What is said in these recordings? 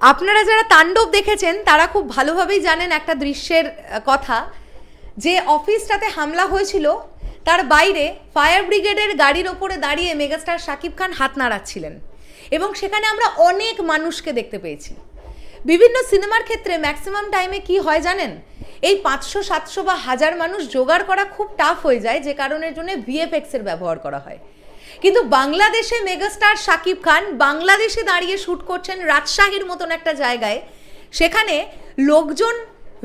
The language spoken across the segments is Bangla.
আপনারা যারা তাণ্ডব দেখেছেন, তারা খুব ভালোভাবেই জানেন একটা দৃশ্যের কথা। যে অফিসটাতে হামলা হয়েছিল, তার বাইরে ফায়ার ব্রিগেডের গাড়ির ওপরে দাঁড়িয়ে মেগাস্টার শাকিব খান হাত নাড়াচ্ছিলেন। এবং সেখানে আমরা অনেক মানুষকে দেখতে পেয়েছি। বিভিন্ন সিনেমার ক্ষেত্রে ম্যাক্সিমাম টাইমে কি হয় জানেন? এই পাঁচশো, সাতশো বা হাজার মানুষ জোগাড় করা খুব টাফ হয়ে যায়, যে কারণের জন্য ভিএফএক্সের ব্যবহার করা হয়। কিন্তু বাংলাদেশে মেগাস্টার শাকিব খান বাংলাদেশে দাঁড়িয়ে শ্যুট করছেন রাজশাহীর মতন একটা জায়গায়। সেখানে লোকজন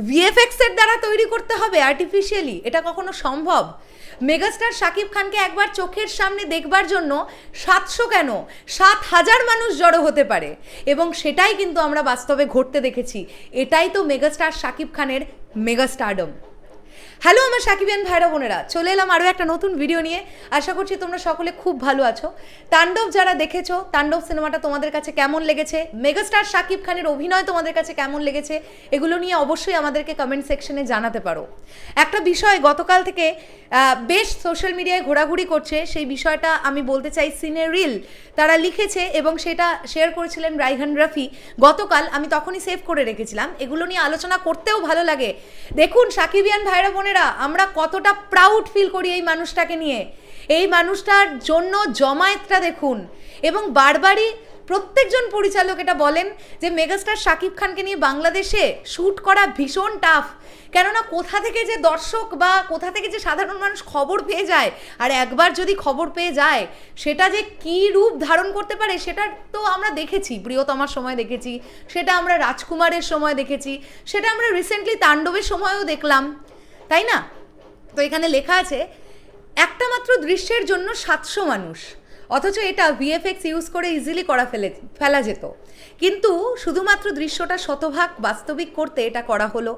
ভিএফএক্স এর দ্বারা তৈরি করতে হবে আর্টিফিশিয়ালি এটা কখনো সম্ভব? মেগাস্টার শাকিব খানকে একবার চোখের সামনে দেখবার জন্য সাতশো কেন? সাত হাজার মানুষ জড়ো হতে পারে। এবং সেটাই কিন্তু আমরা বাস্তবে ঘটতে দেখেছি। এটাই তো মেগাস্টার শাকিব খানের মেগাস্টারডম। হ্যালো, আমার সাকিবিয়ান ভাইরা বোনেরা, চলে এলাম আরও একটা নতুন ভিডিও নিয়ে। আশা করছি তোমরা সকলে খুব ভালো আছো। তাণ্ডব যারা দেখেছ, তাণ্ডব সিনেমাটা তোমাদের কাছে কেমন লেগেছে? মেগাস্টার শাকিব খানের অভিনয় তোমাদের কাছে কেমন লেগেছে? এগুলো নিয়ে অবশ্যই আমাদেরকে কমেন্ট সেকশনে জানাতে পারো। একটা বিষয় গতকাল থেকে বেশ সোশ্যাল মিডিয়ায় ঘোরাঘুরি করছে। সেই বিষয়টা আমি বলতে চাই সিনে রিল। তারা লিখেছে এবং সেটা শেয়ার করেছিলেন রাইহান রাফি। গতকাল আমি তখনই সেভ করে রেখেছিলাম। এগুলো নিয়ে আলোচনা করতেও ভালো লাগে। দেখুন, সাকিবিয়ান ভাইরা বোনেরা, আমরা কতটা প্রাউড ফিল করি এই মানুষটাকে নিয়ে। এই মানুষটার জন্য জমায়েতটা দেখুন। এবং বারবারই প্রত্যেকজন পরিচালক এটা বলেন যে, মেগাস্টার শাকিব খানকে নিয়ে বাংলাদেশে শ্যুট করা ভীষণ টাফ কেননা কোথা থেকে যে দর্শক বা কোথা থেকে যে সাধারণ মানুষ খবর পেয়ে যায়, আর একবার যদি খবর পেয়ে যায়, সেটা যে কী রূপ ধারণ করতে পারে, সেটা তো আমরা দেখেছি। প্রিয়তমার সময় দেখেছি, সেটা আমরা রাজকুমারের সময় দেখেছি, সেটা আমরা রিসেন্টলি তাণ্ডবের সময়ও দেখলাম। তাই না? তো এখানে লেখা আছে, একটা মাত্র দৃশ্যের জন্য সাতশো মানুষ। অথচ এটা ভিএফএক্স ইউজ করে ইজিলি করা ফেলে, ফেলা যেত। কিন্তু শুধুমাত্র দৃশ্যটা শতভাগ বাস্তবিক করতে এটা করা হলো।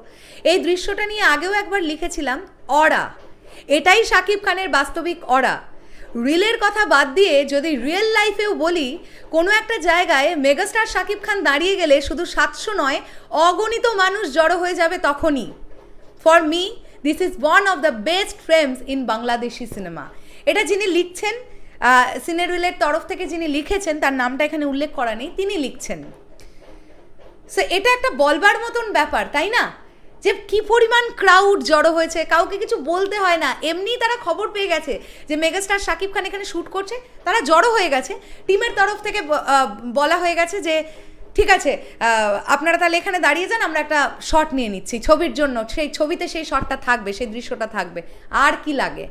এই দৃশ্যটা নিয়ে আগেও একবার লিখেছিলাম, অরা। এটাই শাকিব খানের বাস্তবিক অরা। রিলের কথা বাদ দিয়ে যদি রিয়েল লাইফেও বলি, কোনো একটা জায়গায় মেগাস্টার শাকিব খান দাঁড়িয়ে গেলে শুধু সাতশো নয়, অগণিত মানুষ জড়ো হয়ে যাবে তখনই। For me this is one of the best frames in Bangladeshi cinema এটা যিনি লিখছেন সিনেরুলের তরফ থেকে যিনি লিখেছেন, তার নামটা এখানে উল্লেখ করা নেই, তিনি লিখছেন। সো এটা একটা বলবার মতন ব্যাপার, তাই না? যে কি পরিমাণ ক্রাউড জড়ো হয়েছে, কাউকে কিছু বলতে হয় না। এমনিই তারা খবর পেয়ে গেছে যে মেগাস্টার শাকিব খান এখানে শ্যুট করছে, তারা জড়ো হয়ে গেছে। টিমের তরফ থেকে বলা হয়ে গেছে যে ঠিক আছে আপনারা তাহলে এখানে দাঁড়িয়ে যান, আমরা একটা শট নিয়ে নিচ্ছি। ছবির জন্য, সেই ছবিতে সেই শটটা থাকবে, সেই দৃশ্যটা থাকবে। আর কি লাগে?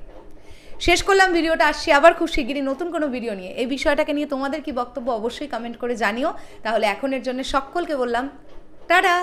শেষ করলাম ভিডিওটা, আসছি আবার খুব শিগগিরই নতুন কোনো ভিডিও নিয়ে। এই বিষয়টাকে নিয়ে তোমাদের কি বক্তব্য অবশ্যই কমেন্ট করে জানিও। তাহলে এখনের জন্য সকলকে বললাম, টাটা!